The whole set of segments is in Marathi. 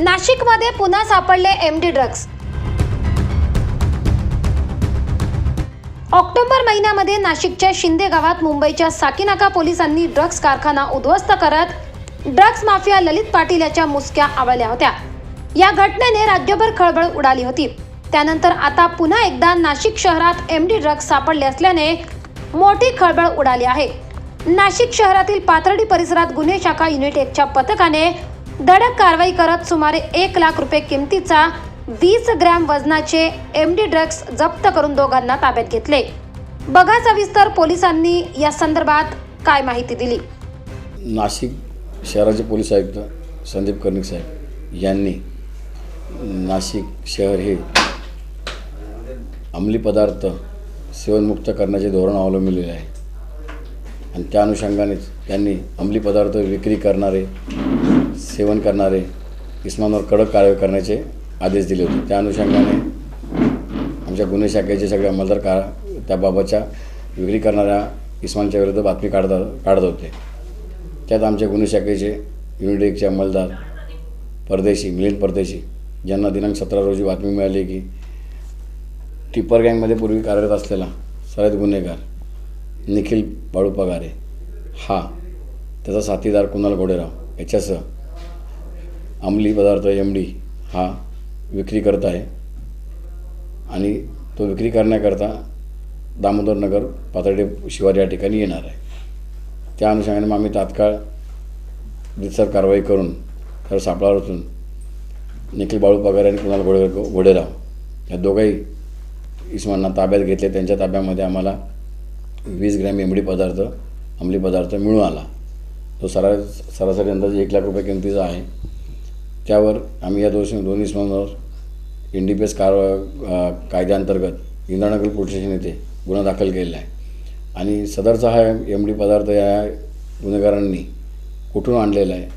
नाशिकमध्ये पुन्हा सापडले एम डी ड्रग्ज ऑक्टोबर महिन्यामध्ये नाशिकच्या शिंदे गावात मुंबईच्या साकीनाका पोलिसांनी ड्रग्ज कारखाना उद्ध्वस्त करत ड्रग्ज माफिया ललित पाटील याच्या मुसक्या आवळल्या होत्या. या घटनेने राज्यभर खळबळ उडाली होती. त्यानंतर आता पुन्हा एकदा नाशिक शहरात एम डी ड्रग्ज सापडले असल्याने मोठी खळबळ उडाली आहे. नाशिक शहरातील पाथर्डी परिसरात गुन्हे शाखा युनिट एकच्या पथकाने धडक कारवाई करत सुमारे एक लाख रुपये किमतीचा वीस ग्रॅम वजनाचे एम डी ड्रग्ज जप्त करून दोघांना ताब्यात घेतले. बघा सविस्तर पोलिसांनी या संदर्भात काय माहिती दिली. नाशिक शहराचे पोलीस आयुक्त संदीप कर्णिक साहेब यांनी नाशिक शहर हे अंमली पदार्थ सेवनमुक्त करण्याचे धोरण अवलंबिलेले आहे. आणि त्या अनुषंगानेच त्यांनी अंमली पदार्थ विक्री करणारे सेवन करणारे इस्मांवर कडक कारवाई करण्याचे आदेश दिले होते. त्या अनुषंगाने आमच्या गुन्हे शाखेचे सगळे अंमलदार का त्याबाबतच्या विक्री करणाऱ्या इस्मांच्या विरुद्ध बातमी काढता काढत होते. त्यात आमच्या गुन्हे शाखेचे युनिट एकचे अंमलदार परदेशी मिलिंद परदेशी ज्यांना दिनांक सतरा रोजी बातमी मिळाली की टिपर गँगमध्ये पूर्वी कार्यरत असलेला सराईत गुन्हेगार निखिल बाळू पगारे हा त्याचा साथीदार कुणाल घोडेराव. याच्यासह अंमली पदार्थ एम डी हा विक्री करत आहे आणि तो विक्री करण्याकरता दामोदर नगर पातळी शिवार या ठिकाणी येणार आहे. त्या अनुषंगाने मग आम्ही तात्काळ रितसर कारवाई करून तर सापळावर रचून निखिल बाळू पगार आणि कुणाल घोडे घोडेराव या दोघंही इस्मांना ताब्यात घेतले. त्यांच्या ताब्यामध्ये आम्हाला वीस ग्रॅम एमडी पदार्थ अंमली पदार्थ मिळून आला. तो सरा सरासरी अंदाजे एक लाख रुपये किमतीचा आहे. त्यावर आम्ही या दोषी दोन्ही इस्मांवर एन डी पी एस कार कायद्याअंतर्गत इंद्रानगर पोलीस स्टेशन येथे गुन्हा दाखल केलेला आहे. आणि सदरचा हा एम डी पदार्थ या गुन्हेगारांनी कुठून आणलेला आहे?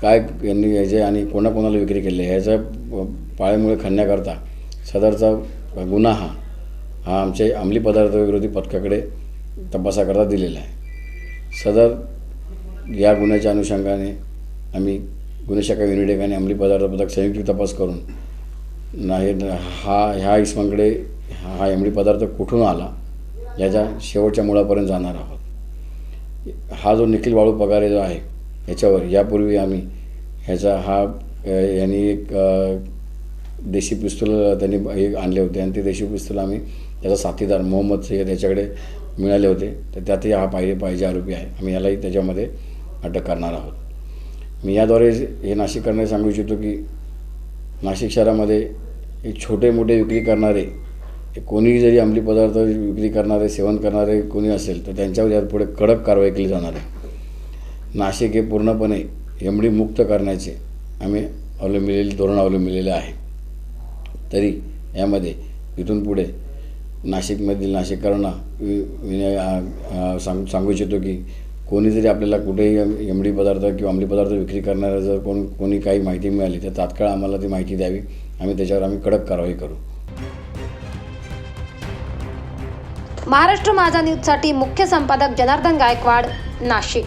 काय यांनी याचे आणि कोणाकोणाला विक्री केली आहे? याच्या पाळ्यामुळे खणण्याकरता सदरचा गुन्हा हा. हा आमच्या अंमली पदार्थ विरोधी पथकाकडे तपासाकरता दिलेला आहे. सदर या गुन्ह्याच्या अनुषंगाने आम्ही गुन्हे शाखा युनिट आणि अंमली पदार्थ पथक संयुक्त तपास करून नाही हा ह्या इसमांकडे हा अंमली पदार्थ कुठून आला याच्या शेवटच्या मुळापर्यंत जाणार आहोत. हा जो निखिल वाळू पगारे जो आहे याच्यावर यापूर्वी आम्ही ह्याचा हा यांनी एक देशी पिस्तुलं त्यांनी हे आणले होते आणि ते देशी पिस्तुलं आम्ही त्याचा साथीदार मोहम्मद सय्यद याच्याकडे मिळाले होते. तर त्यातही हा पाहिजे पाहिजे आरोपी आहे. आम्ही यालाही त्याच्यामध्ये अटक करणार आहोत. मी याद्वारे हे नाशिककरांना सांगू इच्छितो की नाशिक शहरामध्ये एक छोटे मोठे विक्री करणारे हे कोणीही जरी अंमली पदार्थ विक्री करणारे सेवन करणारे कोणी असेल तर त्यांच्यावर यात पुढे कडक कारवाई केली जाणार आहे. नाशिक हे पूर्णपणे एमडी मुक्त करण्याचे आम्ही अवलंबिलेले धोरण अवलंबिलेले आहे. तरी यामध्ये इथून पुढे नाशिकमधील नाशिककरांना विनय सांग सांगू इच्छितो की कोणी जरी आपल्याला कुठेही एम पदार्थ किंवा अंमली पदार्थ विक्री करणाऱ्या जर कोण कोणी काही माहिती मिळाली तर तात्काळ आम्हाला ती माहिती द्यावी. आम्ही त्याच्यावर आम्ही कडक कारवाई करू. महाराष्ट्र माझा न्यूजसाठी मुख्य संपादक जनार्दन गायकवाड नाशिक.